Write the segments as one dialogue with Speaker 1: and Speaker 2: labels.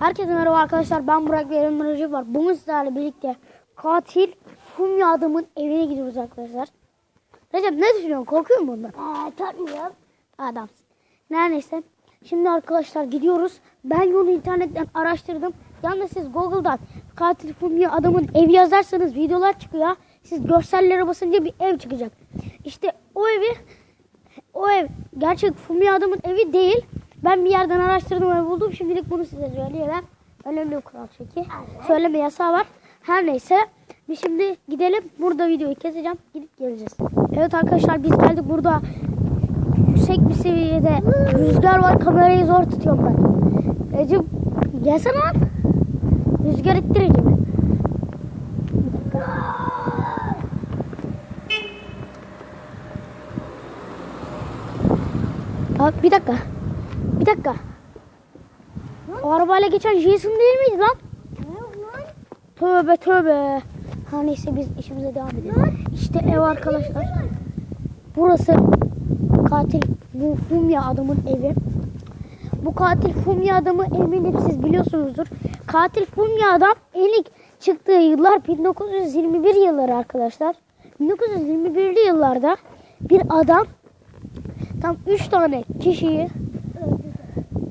Speaker 1: Herkese merhaba arkadaşlar. Ben Burak ve Eren Recep var. Bugün sizlerle birlikte katil Fumya adamın evine gidiyoruz arkadaşlar. Recep ne düşünüyorsun? Korkuyor musun bundan?
Speaker 2: Ee, takmıyorum.
Speaker 1: Adamsın. Her neyse. Şimdi arkadaşlar gidiyoruz. Ben yolu internetten araştırdım. Yalnız siz Google'dan katil Fumya adamın evi yazarsanız videolar çıkıyor. Siz görsellere basınca bir ev çıkacak. İşte o evi o ev gerçek Fumya adamın evi değil. Ben bir yerden araştırdım ve buldum. Şimdilik bunu size söyleyemem. Önemli bir kural çünkü. Söyleme yasağı var. Her neyse. Biz şimdi gidelim. Burada videoyu keseceğim. Gidip geleceğiz. Evet arkadaşlar biz geldik burada. Yüksek bir seviyede rüzgar var. Kamerayı zor tutuyorum ben. Recep gelsene lan. Rüzgar ittir Recep'i. Abi bir dakika. Dakika. O arabayla geçen Jason değil miydi lan? Tövbe tövbe. Ha neyse biz işimize devam edelim. İşte ev arkadaşlar. Burası katil bu Fumya adamın evi. Bu katil Fumya adamı eminim siz biliyorsunuzdur. Katil Fumya adam ilk çıktığı yıllar 1921 yılları arkadaşlar. 1921'li yıllarda bir adam tam 3 tane kişiyi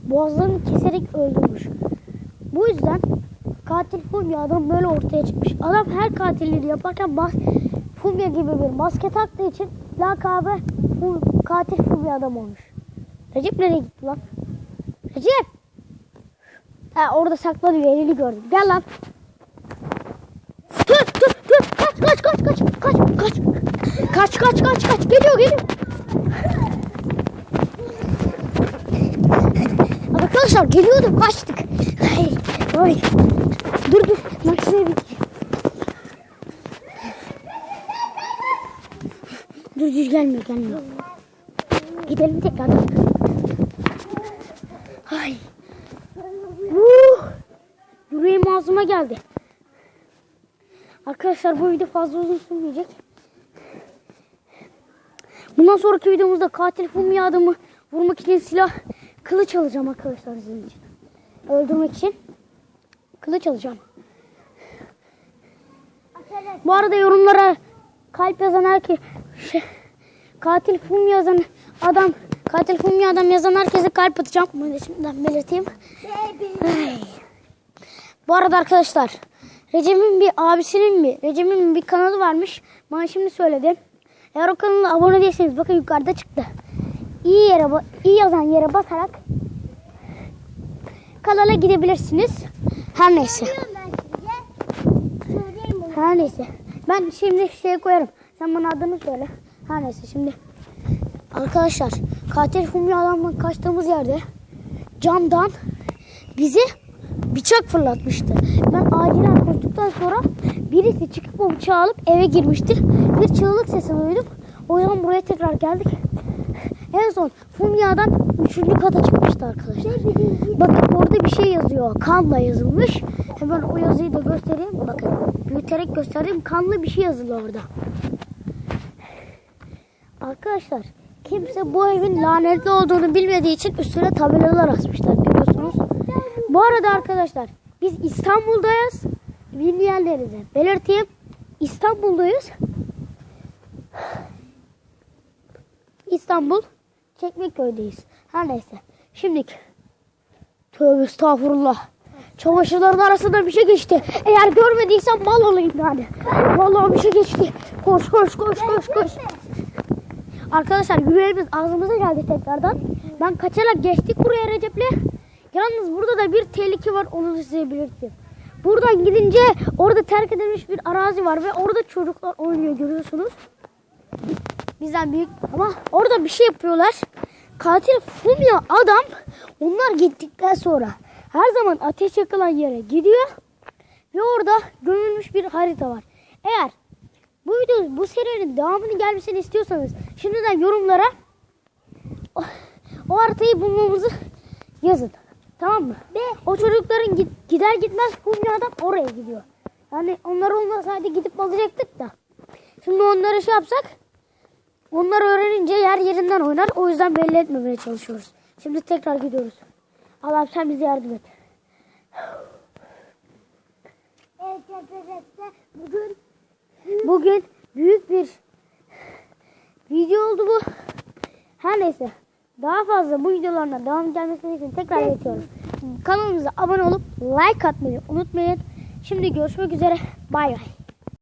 Speaker 1: boğazlarını keserek öldürmüş. Bu yüzden katil Fumya adam böyle ortaya çıkmış. Adam her katilliğini yaparken mas Fumya gibi bir maske taktığı için lakabı Fu- katil Fumya adam olmuş. Recep nereye gitti lan? Recep! Ha orada saklanıyor elini gördüm. Gel lan. Dur dur dur kaç kaç kaç kaç kaç kaç kaç kaç kaç kaç geliyor geliyor. Arkadaşlar geliyordum kaçtık. Ay, ay. Dur dur makineye bir. Dur dur gelmiyor gelmiyor. Gidelim tekrar. Ay. Uh. Yüreğim ağzıma geldi. Arkadaşlar bu video fazla uzun sürmeyecek. Bundan sonraki videomuzda katil Fumya adamı vurmak için silah kılıç alacağım arkadaşlar sizin için. Öldürmek için kılıç alacağım. Bu arada yorumlara kalp yazan herkes şey, katil Fumya yazan adam katil Fumya adam yazan herkese kalp atacağım. Bunu şimdiden belirteyim. Ay. Bu arada arkadaşlar Recep'in bir abisinin bir Recep'in bir kanalı varmış. Bana şimdi söyledi. Eğer o kanala abone değilseniz bakın yukarıda çıktı. İyi yere iyi yazan yere basarak kanala gidebilirsiniz. Her neyse. Her neyse. Ben şimdi şey koyarım. Sen bana adını söyle. Her neyse şimdi. Arkadaşlar katil Fumya adamla kaçtığımız yerde camdan bizi bıçak fırlatmıştı. Ben acilen koştuktan sonra birisi çıkıp o bıçağı alıp eve girmişti. Bir çığlık sesi duydum. O yüzden buraya tekrar geldik. En son Fumya'dan üçüncü kata çıkmıştı arkadaşlar. Bakın orada bir şey yazıyor. Kanla yazılmış. Hemen o yazıyı da göstereyim. Bakın büyüterek göstereyim. Kanlı bir şey yazılı orada. Arkadaşlar kimse bu evin lanetli olduğunu bilmediği için üstüne tabelalar asmışlar görüyorsunuz. Bu arada arkadaşlar biz İstanbul'dayız. Bilmeyenlerinize belirteyim. İstanbul'dayız. İstanbul Çekmeköy'deyiz. Her neyse. Şimdi tövbe estağfurullah. Çamaşırların arasında bir şey geçti. Eğer görmediysen mal olayım yani. Vallahi bir şey geçti. Koş koş koş koş koş. Arkadaşlar yüreğimiz ağzımıza geldi tekrardan. Ben kaçarak geçtik buraya Recep'le. Yalnız burada da bir tehlike var onu size belirteyim. Buradan gidince orada terk edilmiş bir arazi var ve orada çocuklar oynuyor görüyorsunuz. Bizden büyük ama orada bir şey yapıyorlar. Katil Fumya adam onlar gittikten sonra her zaman ateş yakılan yere gidiyor ve orada gömülmüş bir harita var. Eğer bu video bu serinin devamını gelmesini istiyorsanız şimdiden yorumlara o, o haritayı bulmamızı yazın. Tamam mı? Ve o çocukların git- gider gitmez Fumya adam oraya gidiyor. Yani onlar olmasaydı gidip alacaktık da. Şimdi onları şey yapsak onlar öğrenince yer yerinden oynar. O yüzden belli etmemeye çalışıyoruz. Şimdi tekrar gidiyoruz. Allah'ım sen bize yardım et.
Speaker 2: Arkadaşlar bugün
Speaker 1: Bugün büyük bir video oldu bu. Her neyse. Daha fazla bu videolarına devam gelmesi için tekrar geçiyorum. Kanalımıza abone olup like atmayı unutmayın. Şimdi görüşmek üzere. Bay bay.